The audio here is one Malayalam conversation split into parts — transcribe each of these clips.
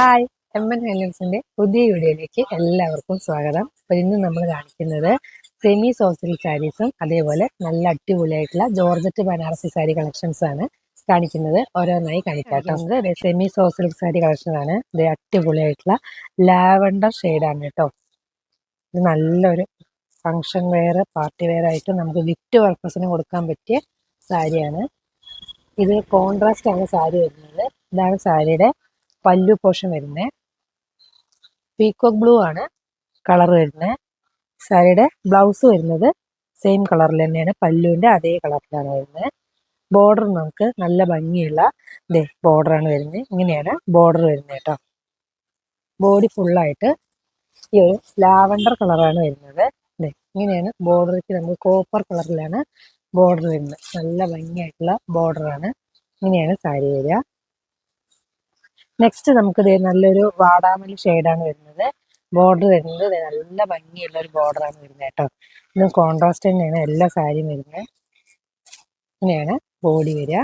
ഹായ് എം എൻ ഹൈലൻസിന്റെ പുതിയ വീഡിയോയിലേക്ക് എല്ലാവർക്കും സ്വാഗതം. അപ്പൊ ഇന്ന് നമ്മൾ കാണിക്കുന്നത് സെമി സോസിൽ സാരീസും അതേപോലെ നല്ല അടിപൊളിയായിട്ടുള്ള ജോർജറ്റ് ബനാറസി സാരി കളക്ഷൻസ് ആണ് കാണിക്കുന്നത്. ഓരോന്നായി കാണിക്കാട്ടോ. സെമി സോസിൽ സാരി കളക്ഷൻ ആണ്. ഇത് അടിപൊളിയായിട്ടുള്ള ലാവണ്ടർ ആണ് കേട്ടോ. ഇത് നല്ലൊരു ഫങ്ഷൻ വെയർ പാർട്ടി വെയർ ആയിട്ട് നമുക്ക് വിറ്റ് പർപ്പസിന് കൊടുക്കാൻ പറ്റിയ സാരിയാണ് ഇത് കോൺട്രാസ്റ്റ് ആണ് സാരി വരുന്നത്. ഇതാണ് സാരിയുടെ പല്ലു പോഷൻ വരുന്നത് പീക്കോക്ക് ബ്ലൂ ആണ് കളർ വരുന്നത് സാരിയുടെ ബ്ലൗസ് വരുന്നത് സെയിം കളറിൽ തന്നെയാണ്. പല്ലുവിന്റെ അതേ കളറിലാണ് വരുന്നത് ബോർഡർ നമുക്ക് നല്ല ഭംഗിയുള്ള ഇതേ ബോർഡറാണ് വരുന്നത് ഇങ്ങനെയാണ് ബോർഡർ വരുന്നത് കേട്ടോ ബോഡി ഫുള്ളായിട്ട് ഈ ഒരു ലാവണ്ടർ കളറാണ് വരുന്നത്. ഇതേ ഇങ്ങനെയാണ് ബോർഡർക്ക് നമുക്ക് കോപ്പർ കളറിലാണ് ബോർഡർ വരുന്നത്. നല്ല ഭംഗിയായിട്ടുള്ള ബോർഡറാണ് ഇങ്ങനെയാണ് സാരി വരിക. നെക്സ്റ്റ് നമുക്ക് ദേ നല്ലൊരു വാടാമല്ലി ഷെയ്ഡാണ് വരുന്നത്. ബോർഡർ വരുന്നത് നല്ല ഭംഗിയുള്ള ഒരു ബോർഡറാണ് വരുന്നത് കേട്ടോ. ഇന്ന് കോൺട്രാസ്റ്റ് തന്നെയാണ് എല്ലാ സാരിയും വരുന്നത്. ഇങ്ങനെയാണ് ബോഡി വരിക.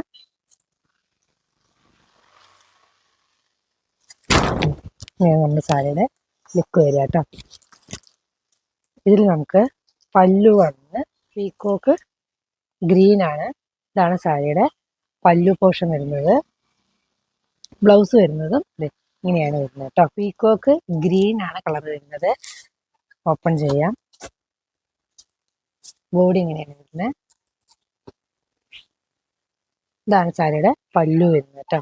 ഇങ്ങനെയാണ് നമ്മുടെ സാരിയുടെ ലുക്ക് വരിക കേട്ടോ. ഇതിൽ നമുക്ക് പല്ലു വന്ന് പീക്കോക്ക് ഗ്രീൻ ആണ്. ഇതാണ് സാരിയുടെ പല്ലു പോർഷൻ വരുന്നത്. ബ്ലൗസ് വരുന്നതും ഇങ്ങനെയാണ് വരുന്നത് കേട്ടോ പീക്കോക്ക് ഗ്രീൻ ആണ് കളർ വരുന്നത്. ഓപ്പൺ ചെയ്യാം. ബോഡി ഇങ്ങനെയാണ് വരുന്നത്. ഇതാണ് സാരിയുടെ പല്ലു വരുന്നത് കേട്ടോ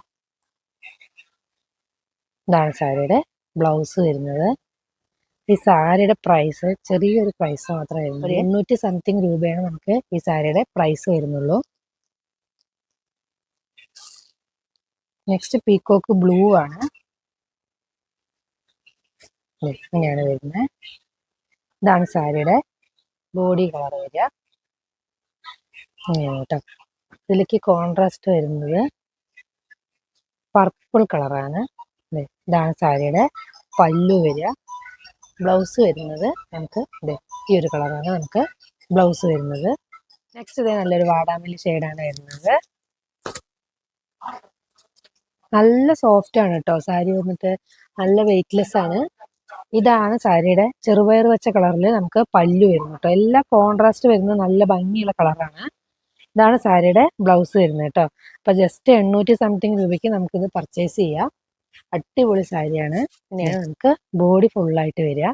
ഇതാണ് സാരിയുടെ ബ്ലൗസ് വരുന്നത്. ഈ സാരിയുടെ പ്രൈസ് ചെറിയൊരു പ്രൈസ് മാത്രമേ വരുന്നുള്ളൂ. എണ്ണൂറ്റി സംതിങ് രൂപയാണ് നമുക്ക് ഈ സാരിയുടെ പ്രൈസ് വരുന്നുള്ളൂ. നെക്സ്റ്റ് പീക്കോക്ക് ബ്ലൂ ആണ്. ഇങ്ങനെയാണ് വരുന്നത് ഇതാണ് സാരിയുടെ ബോഡി കളർ വരിക ഇങ്ങനെയാണ് കേട്ടോ. ഇതിലേക്ക് കോൺട്രാസ്റ്റ് വരുന്നത് പർപ്പിൾ കളറാണ് ഇതാണ് സാരിയുടെ പല്ലു വരിക. ബ്ലൗസ് വരുന്നത് നമുക്ക് ഈ ഒരു കളറാണ് നമുക്ക് ബ്ലൗസ് വരുന്നത്. നെക്സ്റ്റ് ഇതേ നല്ലൊരു വാടാമല്ലി ഷെയ്ഡാണ് വരുന്നത്. നല്ല സോഫ്റ്റ് ആണ് കേട്ടോ സാരി വന്നിട്ട് നല്ല വെയിറ്റ്ലെസ് ആണ്. ഇതാണ് സാരിയുടെ ചെറുപയർ വെച്ച കളറിൽ നമുക്ക് പല്ലു വരുന്നു കേട്ടോ എല്ലാ കോൺട്രാസ്റ്റ് വരുന്ന നല്ല ഭംഗിയുള്ള കളറാണ് ഇതാണ് സാരിയുടെ ബ്ലൗസ് വരുന്നത് കേട്ടോ അപ്പൊ ജസ്റ്റ് എണ്ണൂറ്റി സംതിങ് രൂപയ്ക്ക് നമുക്കിത് പർച്ചേസ് ചെയ്യാം. അടിപൊളി സാരിയാണ്. പിന്നെയാണ് നമുക്ക് ബോഡി ഫുള്ളായിട്ട് വരിക.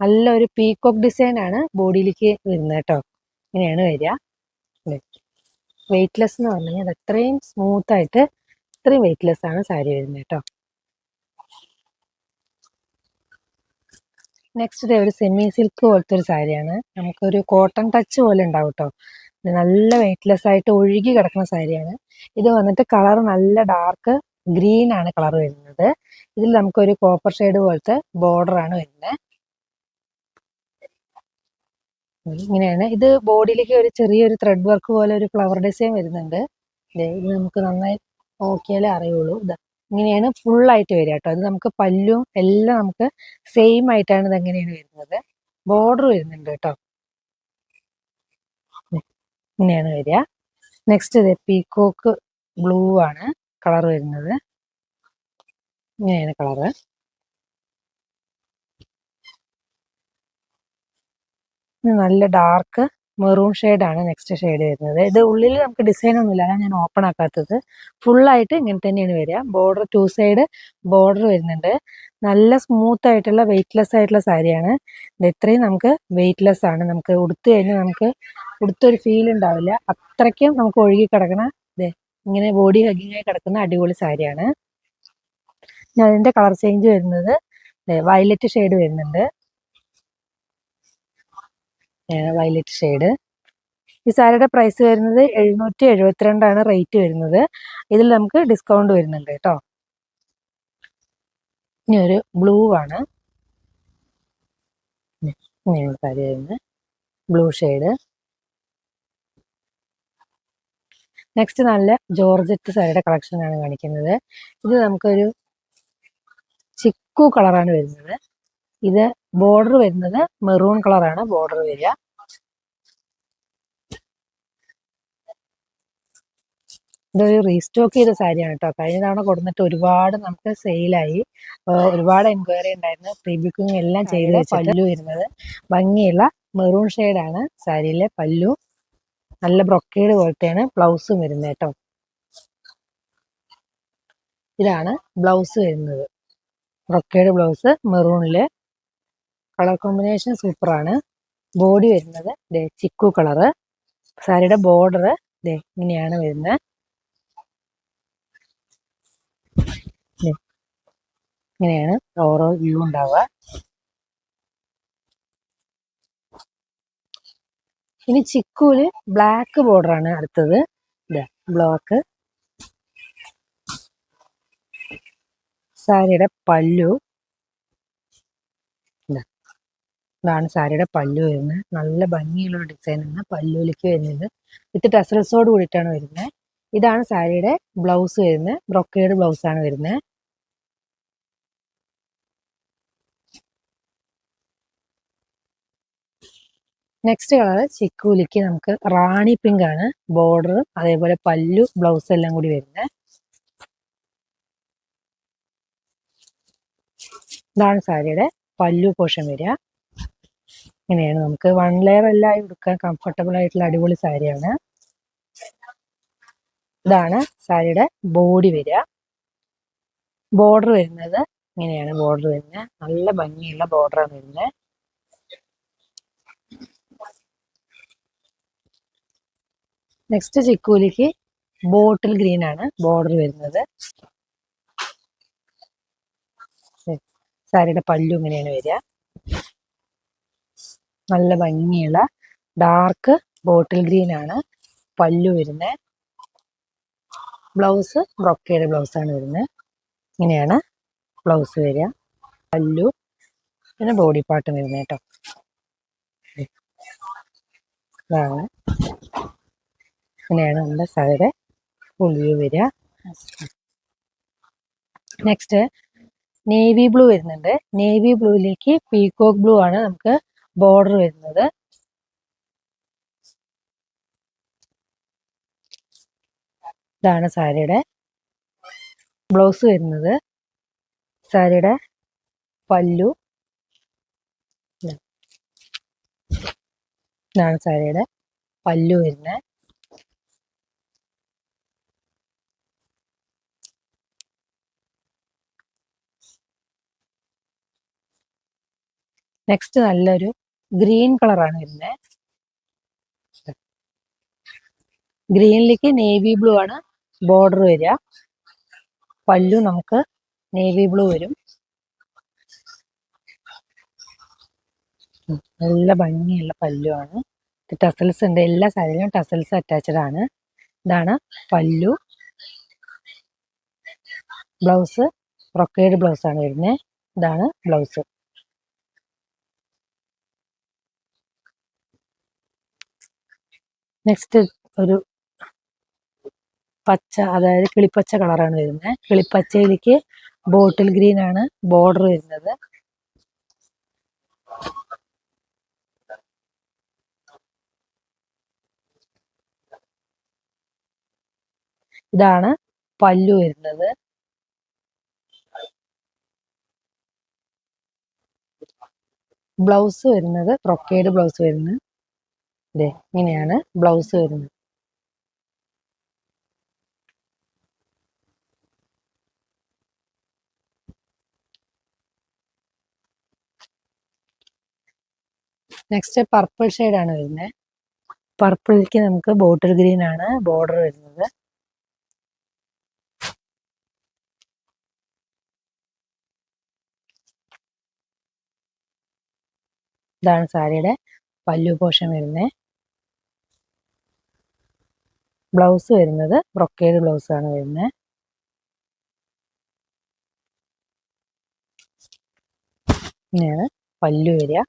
നല്ല ഒരു പീകോക്ക് ഡിസൈൻ ആണ് ബോഡിയിലേക്ക് വരുന്നത് കേട്ടോ ഇങ്ങനെയാണ് വരിക. വെയിറ്റ്ലെസ് എന്ന് പറഞ്ഞു കഴിഞ്ഞാൽ അത് അത്രയും സ്മൂത്ത് ആയിട്ട് ഇത്രയും വെയിറ്റ്ലെസ് ആണ് സാരി വരുന്നത് കേട്ടോ. നെക്സ്റ്റ് ഒരു സെമി സിൽക്ക് പോലത്തെ ഒരു സാരിയാണ്. നമുക്കൊരു കോട്ടൺ ടച്ച് പോലെ ഉണ്ടാവും കേട്ടോ. നല്ല വെയിറ്റ്ലെസ് ആയിട്ട് ഒഴുകി കിടക്കുന്ന സാരിയാണ്. ഇത് വന്നിട്ട് കളർ നല്ല ഡാർക്ക് ഗ്രീൻ ആണ് കളർ വരുന്നത്. ഇതിൽ നമുക്കൊരു കോപ്പർ ഷെയ്ഡ് പോലത്തെ ബോർഡർ ആണ് വരുന്നത്. ഇങ്ങനെയാണ്. ഇത് ബോഡിയിലേക്ക് ഒരു ചെറിയൊരു ത്രെഡ് വർക്ക് പോലെ ഒരു ഫ്ലവർ ഡിസൈൻ വരുന്നുണ്ട്. ഇത് നമുക്ക് നന്നായി നോക്കിയാലേ അറിയുള്ളൂ. ഇത് ഇങ്ങനെയാണ് ഫുൾ ആയിട്ട് വരിക കേട്ടോ. അത് നമുക്ക് പല്ലും എല്ലാം നമുക്ക് സെയിം ആയിട്ടാണ് ഇത് എങ്ങനെയാണ് വരുന്നത്. ബോർഡർ വരുന്നുണ്ട് കേട്ടോ. ഇങ്ങനെയാണ് വരിക. നെക്സ്റ്റ് ഇത് പീക്കോക്ക് ബ്ലൂ ആണ് കളർ വരുന്നത്. ഇങ്ങനെയാണ് കളറ് നല്ല ഡാർക്ക് മെറൂൺ ആണ് നെക്സ്റ്റ് ഷെയ്ഡ് വരുന്നത്. ഇത് ഉള്ളിൽ നമുക്ക് ഡിസൈൻ ഒന്നുമില്ല. അതാണ് ഞാൻ ഓപ്പൺ ആക്കാത്തത്. ഫുള്ളായിട്ട് ഇങ്ങനെ തന്നെയാണ് വരിക. ബോർഡർ ടു സൈഡ് ബോർഡർ വരുന്നുണ്ട്. നല്ല സ്മൂത്ത് ആയിട്ടുള്ള വെയിറ്റ്ലെസ് ആയിട്ടുള്ള സാരിയാണ് ഇത് ഇത്രയും നമുക്ക് വെയിറ്റ്ലെസ് ആണ്. നമുക്ക് ഉടുത്ത് കഴിഞ്ഞാൽ നമുക്ക് ഉടുത്തൊരു ഫീൽ ഉണ്ടാവില്ല. അത്രയ്ക്കും നമുക്ക് ഒഴുകി കിടക്കണ ഇതേ ഇങ്ങനെ ബോഡി ഹഗിങ് ആയി കിടക്കുന്ന അടിപൊളി സാരിയാണ് അതിന്റെ കളർ ചേഞ്ച് വരുന്നത് വയലറ്റ് ഷെയ്ഡ് വരുന്നുണ്ട്. Violet shade. ഈ സാരിയുടെ പ്രൈസ് വരുന്നത് എഴുന്നൂറ്റി എഴുപത്തിരണ്ടാണ് റേറ്റ് വരുന്നത്. ഇതിൽ നമുക്ക് ഡിസ്കൗണ്ട് വരുന്നുണ്ട് കേട്ടോ. ഇനി ഒരു ബ്ലൂ ആണ്. ഇനിയുള്ള സാരി വരുന്നത് ബ്ലൂ ഷെയ്ഡ്. നെക്സ്റ്റ് നല്ല ജോർജറ്റ് സാരിയുടെ കളക്ഷനാണ് കാണിക്കുന്നത്. ഇത് നമുക്കൊരു ചിക്കു കളറാണ് വരുന്നത്. ഇത് ബോർഡർ വരുന്നത് മെറൂൺ കളറാണ് ബോർഡർ വരിക. ഇതൊരു റീസ്റ്റോക്ക് ചെയ്ത സാരിയാണ് കേട്ടോ കഴിഞ്ഞ തവണ കൊടുത്തിട്ട് ഒരുപാട് നമുക്ക് സെയിലായി ഒരുപാട് എൻക്വയറി ഉണ്ടായിരുന്നു. പ്രീ ബുക്കിംഗ് എല്ലാം ചെയ്ത് പല്ലു വരുന്നത്. ഭംഗിയുള്ള മെറൂൺ ഷെയ്ഡാണ് സാരിയിലെ പല്ലു. നല്ല ബ്രൊക്കേഡ് പോലത്തെയാണ് ബ്ലൗസും വരുന്നത് കേട്ടോ ഇതാണ് ബ്ലൗസ് വരുന്നത്. ബ്രൊക്കേഡ് ബ്ലൗസ് മെറൂണിൽ കളർ കോമ്പിനേഷൻ സൂപ്പറാണ്. ബോഡി വരുന്നത് ദേ ചിക്കു കളറ്. സാരിയുടെ ബോർഡർ ദേ ഇങ്ങനെയാണ് വരുന്നത്. ഇങ്ങനെയാണ് ഓരോ വ്യൂ ഉണ്ടാവുക. ഇനി ചിക്കൂൽ ബ്ലാക്ക് ബോർഡർ ആണ് അടുത്തത് ബ്ലോക്ക്. സാരിയുടെ പല്ലു ഇതാ. ഇതാണ് സാരിയുടെ പല്ലു വരുന്നത്. നല്ല ഭംഗിയുള്ള ഡിസൈൻ ആണ് പല്ലുവിലേക്ക് വരുന്നത്. വിത്ത് ടസൽസോട് കൂടിയിട്ടാണ് വരുന്നത്. ഇതാണ് സാരിയുടെ ബ്ലൗസ് വരുന്നത്. ബ്രൊക്കേഡ് ബ്ലൗസ് ആണ് വരുന്നത്. നെക്സ്റ്റ് കളർ ചിക്കൂലിക്ക് നമുക്ക് റാണി പിങ്ക് ആണ്. ബോർഡർ അതേപോലെ പല്ലു ബ്ലൗസ് എല്ലാം കൂടി വരുന്നത്. ഇതാണ് സാരിയുടെ പല്ലു പോഷൻ വരിക. ഇങ്ങനെയാണ്. നമുക്ക് വൺ ലെയർ എല്ലാം ഉടുക്കാൻ കംഫർട്ടബിൾ ആയിട്ടുള്ള അടിപൊളി സാരിയാണ്. ഇതാണ് സാരിയുടെ ബോഡി വരിക. ബോർഡർ വരുന്നത് ഇങ്ങനെയാണ് ബോർഡർ വരുന്നത്. നല്ല ഭംഗിയുള്ള ബോർഡറാണ് വരുന്നത്. നെക്സ്റ്റ് ചിക്കൂലിക്ക് ബോട്ടിൽ ഗ്രീൻ ആണ് ബോർഡർ വരുന്നത്. സാരിയുടെ പല്ലു ഇങ്ങനെയാണ് വരിക. നല്ല ഭംഗിയുള്ള ഡാർക്ക് ബോട്ടിൽ ഗ്രീൻ ആണ് പല്ലു വരുന്നത് ബ്ലൗസ് ബ്രൊക്കേഡ് ബ്ലൗസ് ആണ് വരുന്നത് ഇങ്ങനെയാണ് ബ്ലൗസ് വരിക. പല്ലു പിന്നെ ബോഡി പാർട്ട് വരുന്നത് കേട്ടോ ഇതാണ്. ഇങ്ങനെയാണ് നമ്മുടെ ഫുൾ വ്യൂ വരിക. നെക്സ്റ്റ് നേവി ബ്ലൂ വരുന്നുണ്ട്. നേവി ബ്ലൂയിലേക്ക് പീകോക്ക് ബ്ലൂ ആണ് നമുക്ക് ബോർഡർ വരുന്നത്. ഇതാണ് സാരിയുടെ ബ്ലൗസ് വരുന്നത്. സാരിയുടെ പല്ലു. ഇതാണ് സാരിയുടെ പല്ലു വരുന്നത്. നെക്സ്റ്റ് നല്ലൊരു ഗ്രീൻ കളറാണ് വരുന്നത് ഗ്രീനിലേക്ക് നേവി ബ്ലൂ ആണ് ബോർഡർ വരിക. പല്ലു നമുക്ക് നേവി ബ്ലൂ വരും. നല്ല ഭംഗിയുള്ള പല്ലുവാണ് ടസൽസ് ഉണ്ട്. എല്ലാ സാരിയിലും ടസൽസ് അറ്റാച്ച്ഡ് ആണ്. ഇതാണ് പല്ലു. ബ്ലൗസ് ബ്രൊക്കേഡ് ബ്ലൗസ് ആണ് വരുന്നത് ഇതാണ് ബ്ലൗസ്. നെക്സ്റ്റ് ഒരു പച്ച അതായത് കിളിപ്പച്ച കളറാണ് വരുന്നത് കിളിപ്പച്ചയിലേക്ക് ബോട്ടിൽ ഗ്രീൻ ആണ് ബോർഡർ വരുന്നത്. ഇതാണ് പല്ലു വരുന്നത്. ബ്ലൗസ് വരുന്നത് റൊക്കേഡ് ബ്ലൗസ് വരുന്നത്. ഇതേ ഇങ്ങനെയാണ് ബ്ലൗസ് വരുന്നത്. നെക്സ്റ്റ് പർപ്പിൾ ആണ് വരുന്നത് പർപ്പിളിലേക്ക് നമുക്ക് ബോട്ടിൽ ഗ്രീൻ ആണ് ബോർഡർ വരുന്നത്. ഇതാണ് സാരിയുടെ പല്ലു പോഷൻ വരുന്നത് ബ്ലൗസ് വരുന്നത് ബ്രൊക്കേഡ് ആണ് വരുന്നത് ഇങ്ങനെയാണ് പല്ലു വരിക.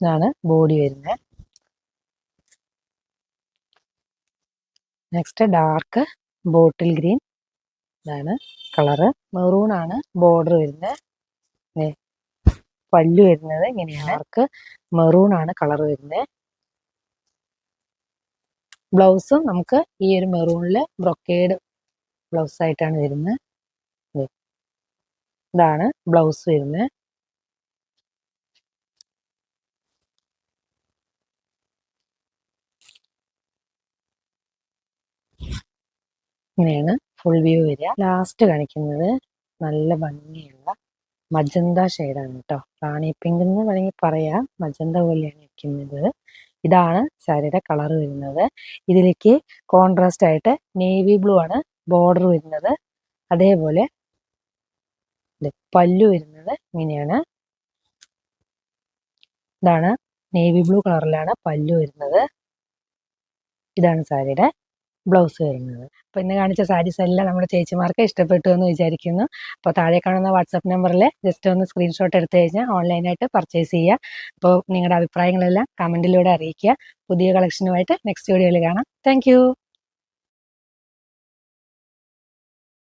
ഇതാണ് ബോഡി വരുന്നത് നെക്സ്റ്റ് ഡാർക്ക് ബോട്ടിൽ ഗ്രീൻ. ഇതാണ് കളറ്. മെറൂൺ ആണ്. ബോർഡർ വരുന്നത്. പല്ലു വരുന്നത് ഇങ്ങനെയാണ്. അവർക്ക് മെറൂൺ ആണ് കളർ വരുന്നത്. ബ്ലൗസും നമുക്ക് ഈ ഒരു മെറൂണിൽ ബ്രൊക്കേഡ് ബ്ലൗസ് ആയിട്ടാണ് വരുന്നത്. ഇതാണ് ബ്ലൗസ് വരുന്നത്. ഇങ്ങനെയാണ്. ഫുൾ വ്യൂ വരിക. ലാസ്റ്റ് കാണിക്കുന്നത് നല്ല ഭംഗിയുള്ള മജന്ത ഷെയ്ഡാണ് കേട്ടോ റാണി പിങ്ക് എന്ന് വേണമെങ്കിൽ പറയാം. മജന്ത പോലെയാണ് ഇരിക്കുന്നത്. ഇതാണ് സാരിയുടെ കളർ വരുന്നത്. ഇതിലേക്ക് കോൺട്രാസ്റ്റ് ആയിട്ട് നേവി ബ്ലൂ ആണ് ബോർഡർ വരുന്നത്. അതേപോലെ പല്ലു വരുന്നത് ഇങ്ങനെയാണ്. ഇതാണ് നേവി ബ്ലൂ കളറിലാണ് പല്ലു വരുന്നത്. ഇതാണ് സാരിയുടെ ബ്ലൗസ് വരുന്നത്. അപ്പൊ ഇന്ന് കാണിച്ച സാരീസ് എല്ലാം നമ്മുടെ ചേച്ചിമാർക്ക് ഇഷ്ടപ്പെട്ടു എന്ന് വിചാരിക്കുന്നു. അപ്പൊ താഴെ കാണുന്ന വാട്സാപ്പ് നമ്പറിൽ ജസ്റ്റ് ഒന്ന് സ്ക്രീൻഷോട്ട് എടുത്തു കഴിഞ്ഞാൽ ഓൺലൈനായിട്ട് പർച്ചേസ് ചെയ്യുക അപ്പോൾ നിങ്ങളുടെ അഭിപ്രായങ്ങളെല്ലാം കമന്റിലൂടെ അറിയിക്കുക. പുതിയ കളക്ഷനുമായിട്ട് നെക്സ്റ്റ് വീഡിയോയിൽ കാണാം. താങ്ക്